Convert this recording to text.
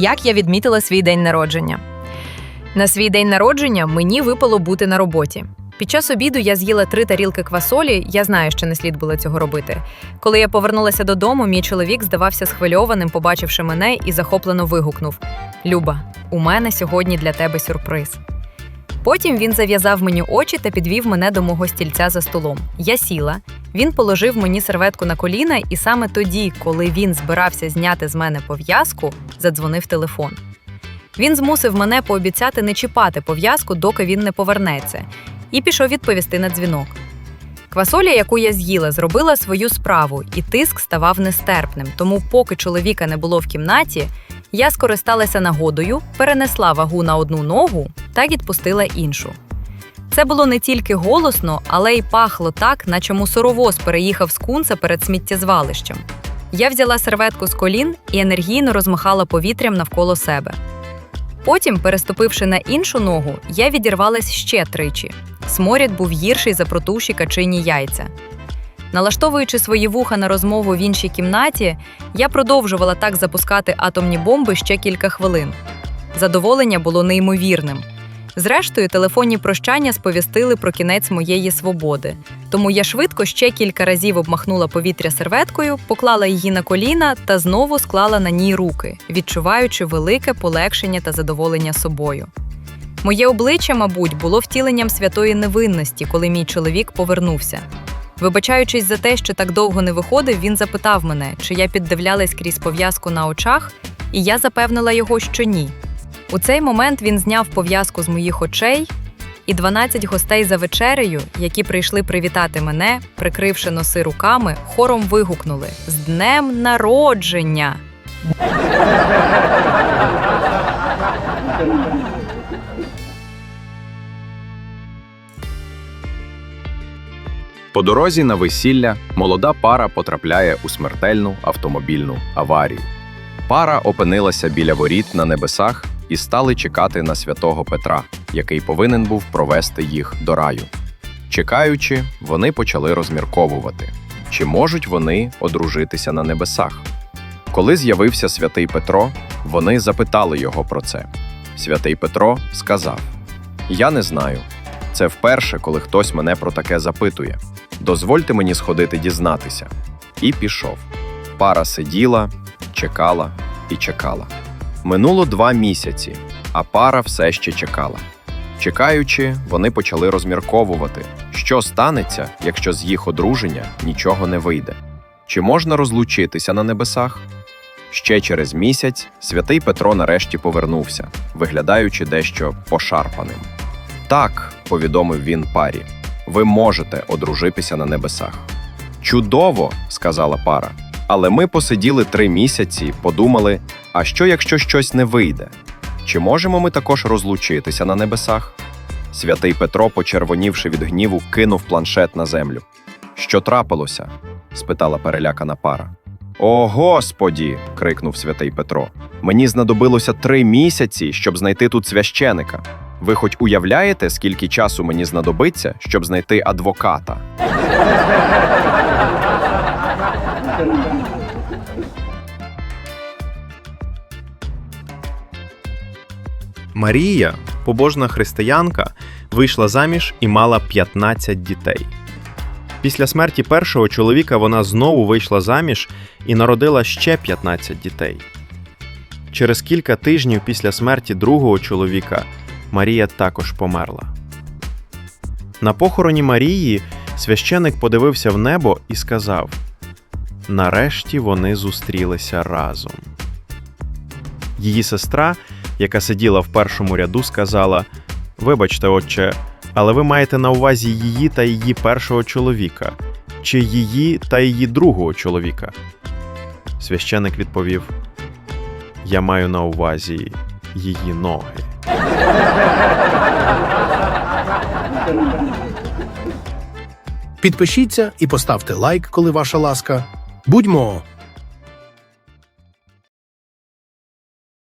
як я відмітила свій день народження. На свій день народження мені випало бути на роботі. Під час обіду я з'їла три тарілки квасолі, я знаю, що не слід було цього робити. Коли я повернулася додому, мій чоловік здавався схвильованим, побачивши мене, і захоплено вигукнув: Люба, у мене сьогодні для тебе сюрприз. Потім він зав'язав мені очі та підвів мене до мого стільця за столом. Я сіла. Він положив мені серветку на коліна, і саме тоді, коли він збирався зняти з мене пов'язку, задзвонив телефон. Він змусив мене пообіцяти не чіпати пов'язку, доки він не повернеться, і пішов відповісти на дзвінок. Квасоля, яку я з'їла, зробила свою справу, і тиск ставав нестерпним. Тому, поки чоловіка не було в кімнаті, я скористалася нагодою, перенесла вагу на одну ногу та відпустила іншу. Це було не тільки голосно, але й пахло так, наче мусоровоз переїхав з кунца перед сміттєзвалищем. Я взяла серветку з колін і енергійно розмахала повітрям навколо себе. Потім, переступивши на іншу ногу, я відірвалась ще тричі. Сморід був гірший за протуші качині яйця. Налаштовуючи свої вуха на розмову в іншій кімнаті, я продовжувала так запускати атомні бомби ще кілька хвилин. Задоволення було неймовірним. Зрештою, телефонні прощання сповістили про кінець моєї свободи. Тому я швидко ще кілька разів обмахнула повітря серветкою, поклала її на коліна та знову склала на ній руки, відчуваючи велике полегшення та задоволення собою. Моє обличчя, мабуть, було втіленням святої невинності, коли мій чоловік повернувся. Вибачаючись за те, що так довго не виходив, він запитав мене, чи я піддивлялась крізь пов'язку на очах, і я запевнила його, що ні. У цей момент він зняв пов'язку з моїх очей, і 12 гостей за вечерею, які прийшли привітати мене, прикривши носи руками, хором вигукнули з днем народження. По дорозі на весілля молода пара потрапляє у смертельну автомобільну аварію. Пара опинилася біля воріт на небесах і стали чекати на святого Петра, який повинен був провести їх до раю. Чекаючи, вони почали розмірковувати, чи можуть вони одружитися на небесах. Коли з'явився святий Петро, вони запитали його про це. Святий Петро сказав: Я не знаю. Це вперше, коли хтось мене про таке запитує. Дозвольте мені сходити дізнатися. І пішов. Пара сиділа, чекала і чекала. Минуло два місяці, а пара все ще чекала. Чекаючи, вони почали розмірковувати, що станеться, якщо з їх одруження нічого не вийде. Чи можна розлучитися на небесах? Ще через місяць святий Петро нарешті повернувся, виглядаючи дещо пошарпаним. Так, повідомив він парі, ви можете одружитися на небесах. Чудово, сказала пара. Але ми посиділи три місяці, подумали: а що, якщо щось не вийде? Чи можемо ми також розлучитися на небесах? Святий Петро, почервонівши від гніву, кинув планшет на землю. Що трапилося? спитала перелякана пара. О, Господі. крикнув святий Петро. Мені знадобилося три місяці, щоб знайти тут священика. Ви хоч уявляєте, скільки часу мені знадобиться, щоб знайти адвоката? Марія, побожна християнка, вийшла заміж і мала 15 дітей. Після смерті першого чоловіка вона знову вийшла заміж і народила ще 15 дітей. Через кілька тижнів після смерті другого чоловіка Марія також померла. На похороні Марії священик подивився в небо і сказав: Нарешті вони зустрілися разом. Її сестра, яка сиділа в першому ряду, сказала: Вибачте, отче, але ви маєте на увазі її та її першого чоловіка, чи її та її другого чоловіка? Священик відповів: Я маю на увазі її ноги. Підпишіться і поставте лайк, коли ваша ласка. Будьмо